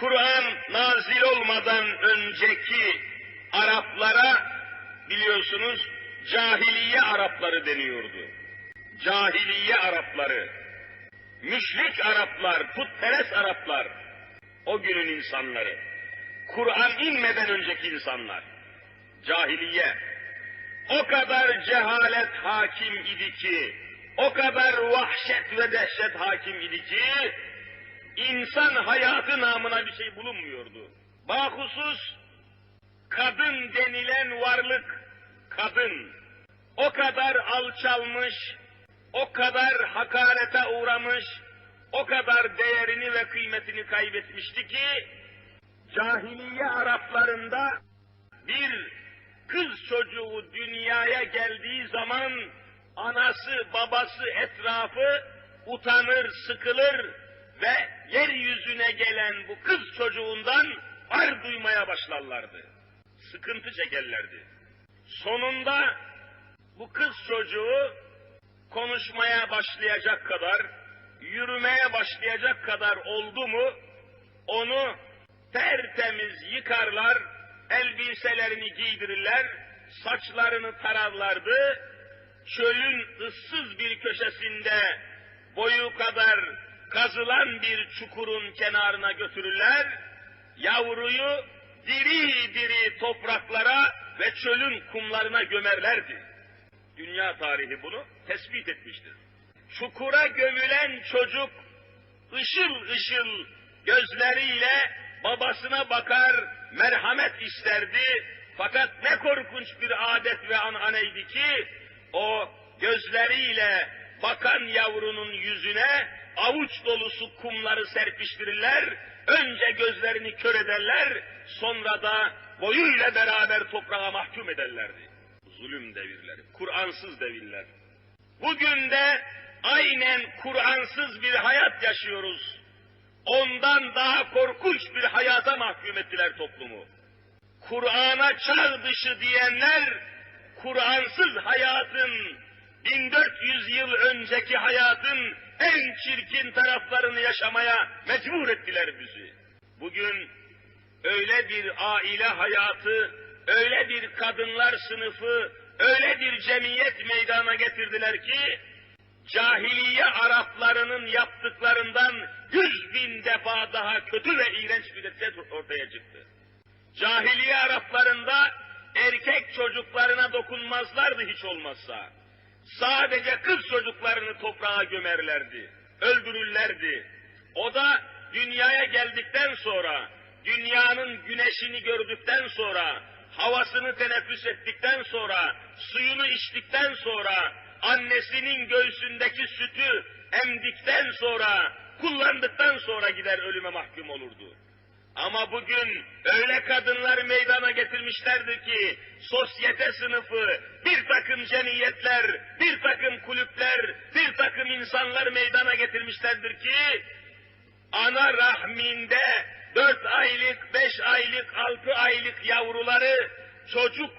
Kur'an nazil olmadan önceki Araplara biliyorsunuz cahiliye Arapları deniyordu. Cahiliye Arapları, müşrik Araplar, putperest Araplar, o günün insanları. Kur'an inmeden önceki insanlar. Cahiliye. O kadar cehalet hakim idi ki, o kadar vahşet ve dehşet hakim idi ki, insan hayatı namına bir şey bulunmuyordu. Bahusus kadın denilen varlık, kadın o kadar alçalmış, o kadar hakarete uğramış, o kadar değerini ve kıymetini kaybetmişti ki, cahiliye Araplarında bir kız çocuğu dünyaya geldiği zaman anası babası etrafı utanır, sıkılır ve yeryüzüne gelen bu kız çocuğundan ar duymaya başlarlardı. Sıkıntı çekerlerdi. Sonunda bu kız çocuğu konuşmaya başlayacak kadar, yürümeye başlayacak kadar oldu mu, onu tertemiz yıkarlar, elbiselerini giydirirler, saçlarını tararlardı, çölün ıssız bir köşesinde boyu kadar kazılan bir çukurun kenarına götürürler, yavruyu diri diri topraklara ve çölün kumlarına gömerlerdi. Dünya tarihi bunu tespit etmiştir. Çukura gömülen çocuk ışıl ışıl gözleriyle babasına bakar, merhamet isterdi. Fakat ne korkunç bir adet ve ananeydi ki o gözleriyle bakan yavrunun yüzüne avuç dolusu kumları serpiştirirler, önce gözlerini kör ederler, sonra da boyuyla beraber toprağa mahkum ederlerdi. Zulüm devirleri, Kur'ansız devirler. Bugün de aynen Kur'ansız bir hayat yaşıyoruz. Ondan daha korkunç bir hayata mahkum ettiler toplumu. Kur'an'a çağ dışı diyenler, Kur'ansız hayatın, 1400 yıl önceki hayatın en çirkin taraflarını yaşamaya mecbur ettiler bizi. Bugün öyle bir aile hayatı, öyle bir kadınlar sınıfı, öyle bir cemiyet meydana getirdiler ki, cahiliye Araplarının yaptıklarından yüz bin defa daha kötü ve iğrenç bir edep ortaya çıktı. Cahiliye Araplarında erkek çocuklarına dokunmazlardı hiç olmazsa. Sadece kız çocuklarını toprağa gömerlerdi, öldürürlerdi. O da dünyaya geldikten sonra, dünyanın güneşini gördükten sonra, havasını teneffüs ettikten sonra, suyunu içtikten sonra, annesinin göğsündeki sütü emdikten sonra, kullandıktan sonra gider ölüme mahkum olurdu. Ama bugün öyle kadınlar meydana getirmişlerdir ki sosyete sınıfı, bir takım cemiyetler, bir takım kulüpler, bir takım insanlar meydana getirmişlerdir ki ana rahminde dört aylık, beş aylık, altı aylık yavruları çocuk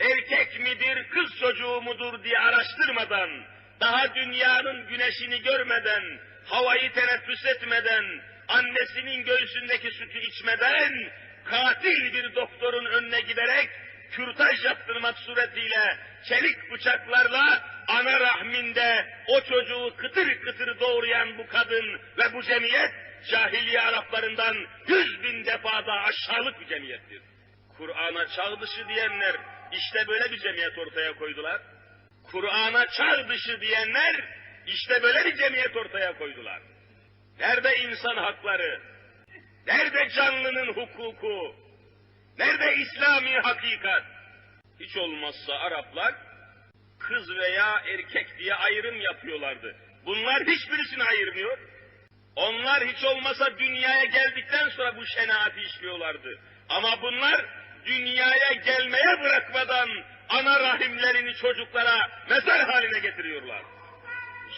erkek midir, kız çocuğu mudur diye araştırmadan, daha dünyanın güneşini görmeden, havayı teneffüs etmeden, annesinin göğsündeki sütü içmeden, katil bir doktorun önüne giderek, kürtaj yaptırmak suretiyle, çelik bıçaklarla ana rahminde o çocuğu kıtır kıtır doğrayan bu kadın ve bu cemiyet, cahiliye Araplarından yüz bin defa daha aşağılık bir cemiyettir. Kur'an'a çağ dışı diyenler, işte böyle bir cemiyet ortaya koydular. Kur'an'a çağ dışı diyenler işte böyle bir cemiyet ortaya koydular. Nerede insan hakları? Nerede canlının hukuku? Nerede İslami hakikat? Hiç olmazsa Araplar kız veya erkek diye ayrım yapıyorlardı. Bunlar hiçbirisini ayırmıyor. Onlar hiç olmasa dünyaya geldikten sonra bu şenaati işliyorlardı. Ama bunlar dünyaya gelmeye bırakmadan ana rahimlerini çocuklara mezar haline getiriyorlar.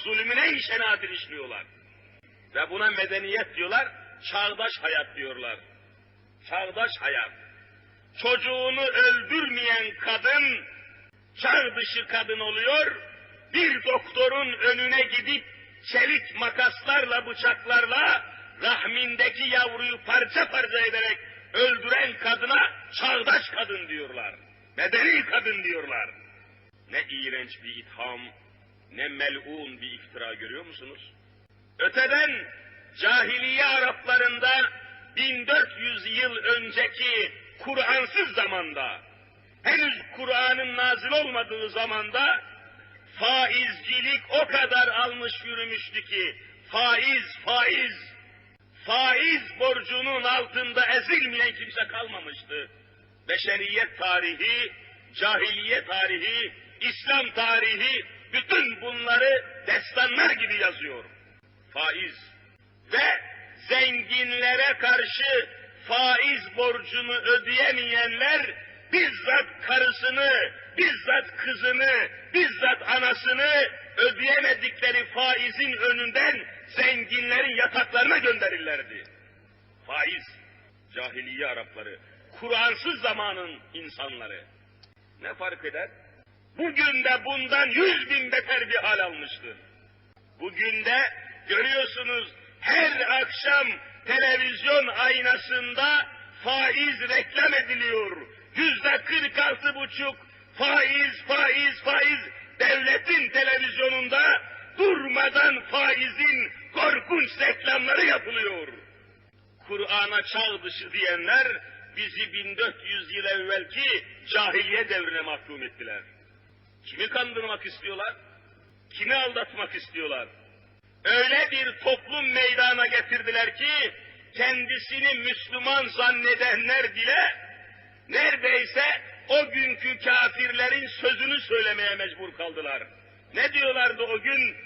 Zulmüne işenaatini işliyorlar. Ve buna medeniyet diyorlar, çağdaş hayat diyorlar. Çağdaş hayat. Çocuğunu öldürmeyen kadın, çağ dışı kadın oluyor, bir doktorun önüne gidip çelik makaslarla, bıçaklarla rahmindeki yavruyu parça parça ederek öldüren kadına çağdaş kadın diyorlar. Medeni kadın diyorlar. Ne iğrenç bir itham, ne melun bir iftira görüyor musunuz? Öteden cahiliye Araplarında 1400 yıl önceki Kur'ansız zamanda, henüz Kur'an'ın nazil olmadığı zamanda faizcilik o kadar almış yürümüştü ki faiz, faiz, faiz borcunun altında ezilmeyen kimse kalmamıştı. Beşeriyet tarihi, cahiliye tarihi, İslam tarihi bütün bunları destanlar gibi yazıyor. Faiz ve zenginlere karşı faiz borcunu ödeyemeyenler bizzat karısını, bizzat kızını, bizzat anasını ödeyemedikleri faizin önünden zenginlerin yataklarına gönderirlerdi. Faiz, cahiliye Arapları, Kur'ansız zamanın insanları. Ne fark eder? Bugün de bundan yüz bin beter bir hal almıştır. Bugün de görüyorsunuz her akşam televizyon aynasında faiz reklam ediliyor. Yüzde kırk altı buçuk faiz, faiz, faiz. Devletin televizyonunda durmadan faizin korkunç reklamları yapılıyor. Kur'an'a çağ dışı diyenler bizi 1400 yıl evvelki cahiliye devrine mahkum ettiler. Kimi kandırmak istiyorlar? Kimi aldatmak istiyorlar? Öyle bir toplum meydana getirdiler ki kendisini Müslüman zannedenler bile neredeyse o günkü kafirlerin sözünü söylemeye mecbur kaldılar. Ne diyorlardı o gün?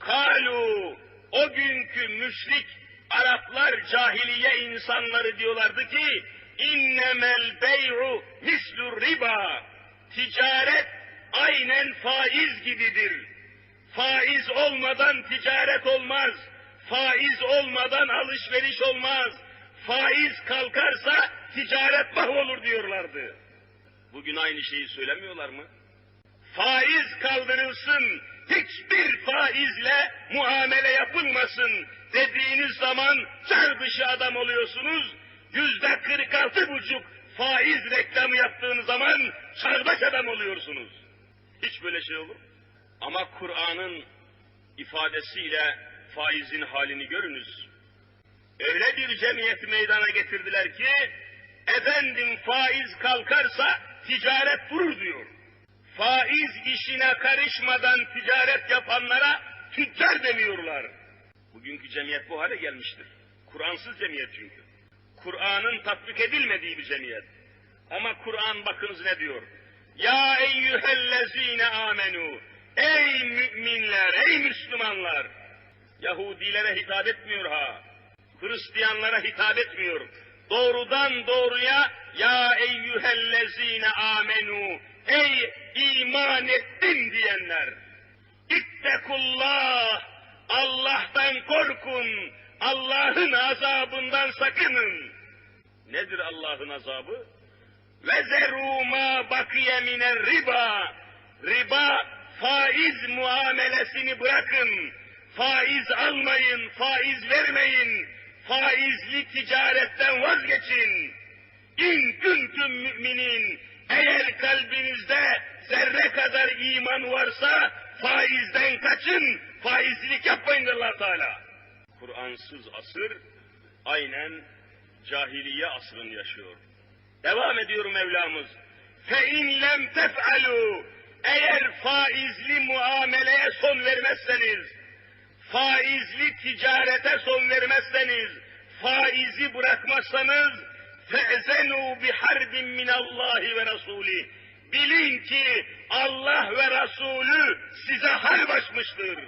Kalu, o günkü müşrik Araplar cahiliye insanları diyorlardı ki innemel bey'u mislur riba. Ticaret aynen faiz gibidir. Faiz olmadan ticaret olmaz. Faiz olmadan alışveriş olmaz. Faiz kalkarsa ticaret mahvolur diyorlardı. Bugün aynı şeyi söylemiyorlar mı? Faiz kaldırılsın, hiçbir faizle muamele yapılmasın dediğiniz zaman çar dışı adam oluyorsunuz. Yüzde kırk altı buçuk faiz reklamı yaptığınız zaman çardaş adam oluyorsunuz. Hiç böyle şey olur. Ama Kur'an'ın ifadesiyle faizin halini görünüz. Öyle bir cemiyet meydana getirdiler ki, efendim faiz kalkarsa ticaret durur diyor. Faiz işine karışmadan ticaret yapanlara tüccar demiyorlar. Bugünkü cemiyet bu hale gelmiştir. Kur'ansız cemiyet çünkü. Kur'an'ın tatbik edilmediği bir cemiyet. Ama Kur'an bakınız ne diyor? Ya eyyühellezine amenu. Ey müminler, ey Müslümanlar. Yahudilere hitap etmiyor ha. Hristiyanlara hitap etmiyor. Doğrudan doğruya ya eyyühellezine amenu. Ey iman ettim diyenler. İttekullah. Allah'tan korkun. Allah'ın azabından sakının. Nedir Allah'ın azabı? Ve zeru ma bakiye miner riba. Riba faiz muamelesini bırakın. Faiz almayın, faiz vermeyin. Faizli ticaretten vazgeçin. İn kuntum müminin. Eğer kalbinizde zerre kadar iman varsa faizden kaçın. Faizlilik yapmayın Allah Teala. Kur'ansız asır aynen cahiliye asrını yaşıyor. Devam ediyor Mevlamız. Fe in lem tef'alu eğer faizli muameleye son vermezseniz, faizli ticarete son vermezseniz, faizi bırakmazsanız, fe'zenû biharbin minallahi ve rasulih. Bilin ki Allah ve Resulü size harp açmıştır.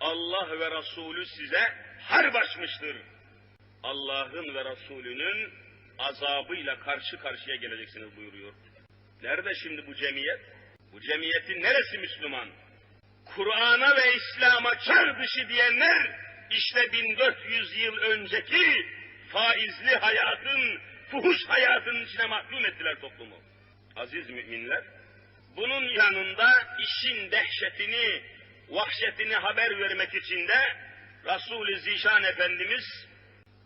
Allah ve Resulü size harp açmıştır. Allah'ın ve Resulünün azabıyla karşı karşıya geleceksiniz buyuruyor. Nerede şimdi bu cemiyet? Bu cemiyetin neresi Müslüman? Kur'an'a ve İslam'a çar dışı diyenler işte 1400 yıl önceki faizli hayatın, fuhuş hayatının içine mahkum ettiler toplumu. Aziz müminler, bunun yanında işin dehşetini, vahşetini haber vermek için de Resul-i Zişan Efendimiz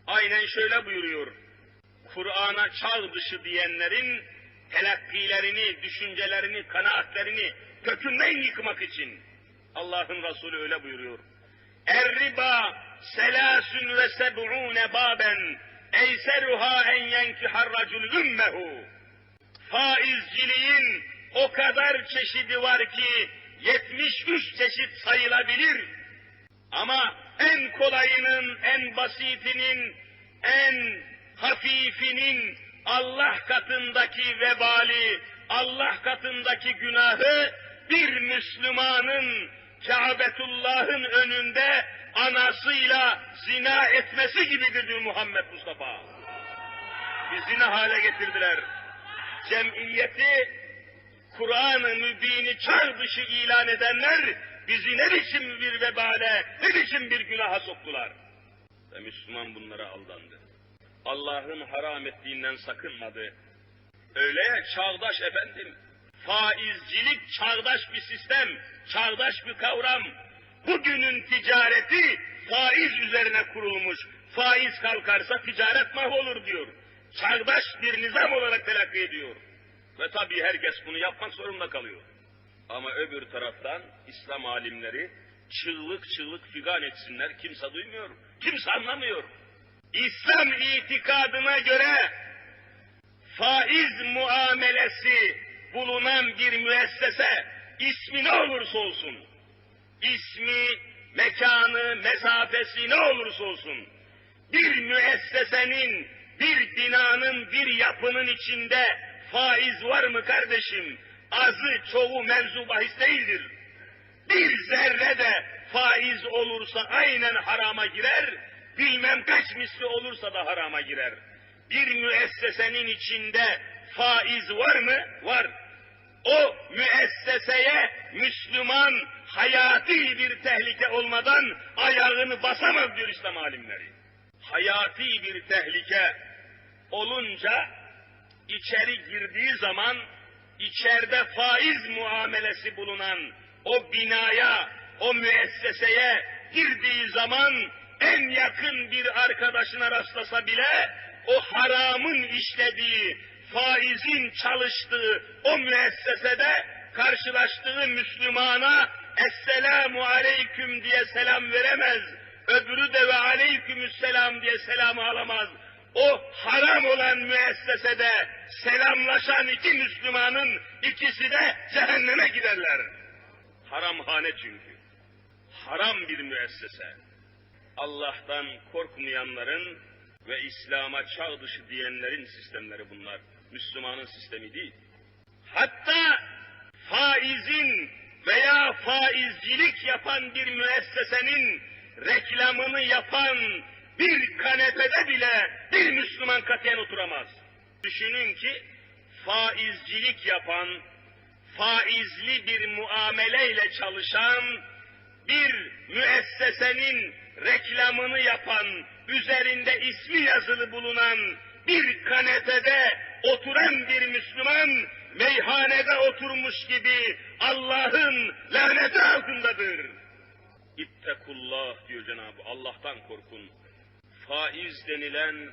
aynen şöyle buyuruyor. Kur'an'a çağ dışı diyenlerin telakkilerini, düşüncelerini, kanaatlerini kökünden yıkmak için Allah'ın Resulü öyle buyuruyor. Er-riba selâsün ve seb'ûne bâben eyseruhâ en yenkihar racul ümmehu. Faizciliğin o kadar çeşidi var ki 73 çeşit sayılabilir. Ama en kolayının, en basitinin, en hafifinin Allah katındaki vebali, Allah katındaki günahı bir Müslümanın Kâbetullah'ın önünde anasıyla zina etmesi gibidir diyor Muhammed Mustafa. Bir zina hale getirdiler. Cemiyeti Kur'an-ı Mübin'i çağ dışı ilan edenler bizi ne biçim bir vebale, ne biçim bir günaha soktular. Ve Müslüman bunlara aldandı. Allah'ın haram ettiğinden sakınmadı. Öyle ya çağdaş efendim. Faizcilik çağdaş bir sistem, çağdaş bir kavram. Bugünün ticareti faiz üzerine kurulmuş. Faiz kalkarsa ticaret mahvolur diyor. Çağdaş bir nizam olarak telakki ediyor. Ve tabii herkes bunu yapmak zorunda kalıyor. Ama öbür taraftan İslam alimleri çığlık çığlık figan etsinler. Kimse duymuyor, kimse anlamıyor. İslam itikadına göre faiz muamelesi bulunan bir müessese ismi ne olursa olsun, ismi, mekanı, mesafesi ne olursa olsun, bir müessesenin, bir binanın, bir yapının içinde faiz var mı kardeşim? Azı, çoğu mevzu bahis değildir. Bir zerre de faiz olursa aynen harama girer, bilmem kaç misli olursa da harama girer. Bir müessesenin içinde faiz var mı? Var. O müesseseye Müslüman hayati bir tehlike olmadan ayağını basamaz diyor İslam alimleri. Hayati bir tehlike olunca içeri girdiği zaman içeride faiz muamelesi bulunan o binaya, o müesseseye girdiği zaman en yakın bir arkadaşına rastlasa bile o haramın işlediği, faizin çalıştığı o müessesede karşılaştığı Müslümana Esselamu Aleyküm diye selam veremez. Öbürü de ve Aleykümüsselam diye selam alamaz. O haram olan müessesede selamlaşan iki Müslümanın ikisi de cehenneme giderler. Haramhane çünkü. Haram bir müessese. Allah'tan korkmayanların ve İslam'a çağ dışı diyenlerin sistemleri bunlar. Müslümanın sistemi değil. Hatta faizin veya faizcilik yapan bir müessesenin reklamını yapan bir kanepede bile bir Müslüman katiyen oturamaz. Düşünün ki faizcilik yapan, faizli bir muameleyle çalışan bir müessesenin reklamını yapan, üzerinde ismi yazılı bulunan bir kanepede oturan bir Müslüman meyhanede oturmuş gibi Allah'ın laneti altındadır. İttekullah diyor Cenab-ı Allah'tan korkun. Faiz denilen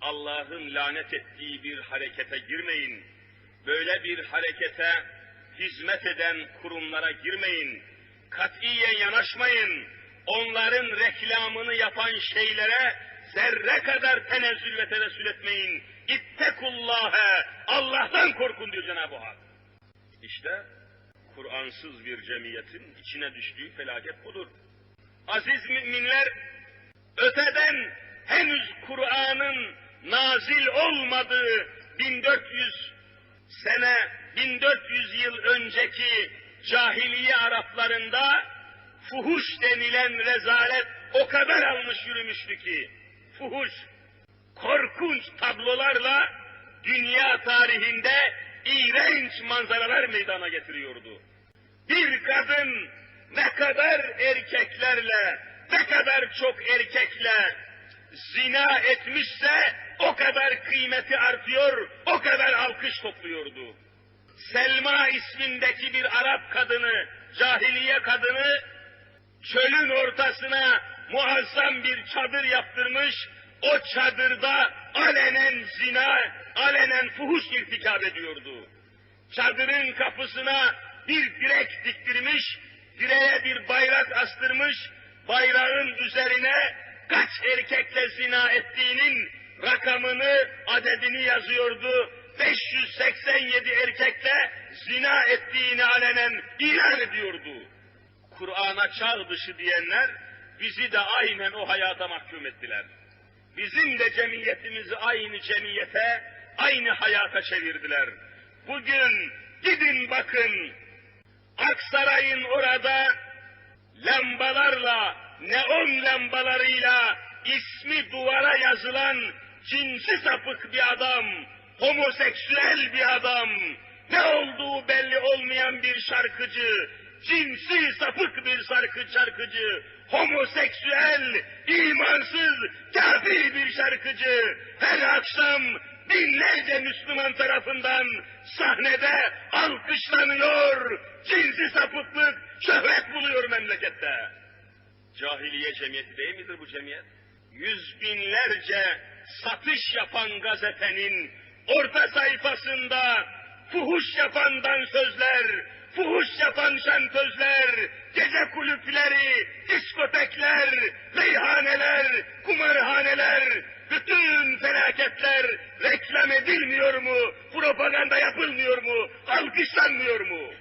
Allah'ın lanet ettiği bir harekete girmeyin. Böyle bir harekete hizmet eden kurumlara girmeyin. Katiyen yanaşmayın. Onların reklamını yapan şeylere zerre kadar tenezzül ve tevessül etmeyin. İttekullâhe, Allah'tan korkun diyor Cenab-ı Hak. İşte Kur'ansız bir cemiyetin içine düştüğü felaket budur. Aziz müminler, öteden henüz Kur'an'ın nazil olmadığı 1400 sene, 1400 yıl önceki cahiliye Araplarında fuhuş denilen rezalet o kadar almış yürümüştü ki, fuhuş, korkunç tablolarla dünya tarihinde iğrenç manzaralar meydana getiriyordu. Bir kadın ne kadar erkeklerle, ne kadar çok erkekle zina etmişse o kadar kıymeti artıyor, o kadar alkış topluyordu. Selma ismindeki bir Arap kadını, cahiliye kadını çölün ortasına muazzam bir çadır yaptırmış, o çadırda alenen zina, alenen fuhuş irtikap ediyordu. Çadırın kapısına bir direk diktirmiş, direğe bir bayrak astırmış, bayrağın üzerine kaç erkekle zina ettiğinin rakamını, adedini yazıyordu. 587 erkekle zina ettiğini alenen ilan ediyordu. Kur'an'a çağ dışı diyenler bizi de aynen o hayata mahkum ettiler. Bizim de cemiyetimizi aynı cemiyete, aynı hayata çevirdiler. Bugün gidin bakın Aksaray'ın orada lambalarla, neon lambalarıyla ismi duvara yazılan cinsi sapık bir adam, homoseksüel bir adam, ne olduğu belli olmayan bir şarkıcı, cinsi sapık bir şarkı şarkıcı, homoseksüel, imansız, kafir bir şarkıcı, her akşam binlerce Müslüman tarafından sahnede alkışlanıyor, cinsi sapıklık şöhret buluyor memlekette. Cahiliye cemiyeti değil midir bu cemiyet? Yüz binlerce satış yapan gazetenin orta sayfasında fuhuş yapandan sözler, fuhuş yapan şantözler, gece kulüpleri, diskotekler, meyhaneler, kumarhaneler, bütün felaketler reklam edilmiyor mu, propaganda yapılmıyor mu, alkışlanmıyor mu?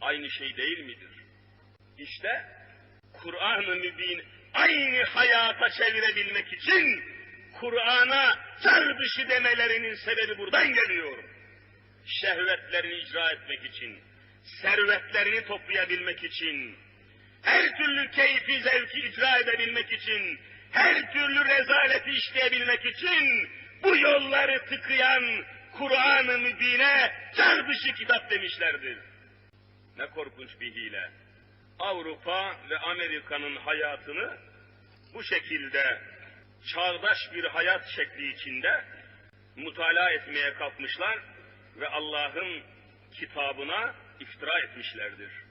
Aynı şey değil midir? İşte Kur'an-ı Mübin aynı hayata çevirebilmek için Kur'an'a çar dışı demelerinin sebebi buradan geliyor. Şehvetlerini icra etmek için, servetlerini toplayabilmek için, her türlü keyfi zevki icra edebilmek için, her türlü rezaleti işleyebilmek için bu yolları tıkayan Kur'an-ı Mübin'e dışı kitap demişlerdir. Ne korkunç bir hile. Avrupa ve Amerika'nın hayatını bu şekilde çağdaş bir hayat şekli içinde mutala etmeye kalkmışlar ve Allah'ın kitabına iftira etmişlerdir.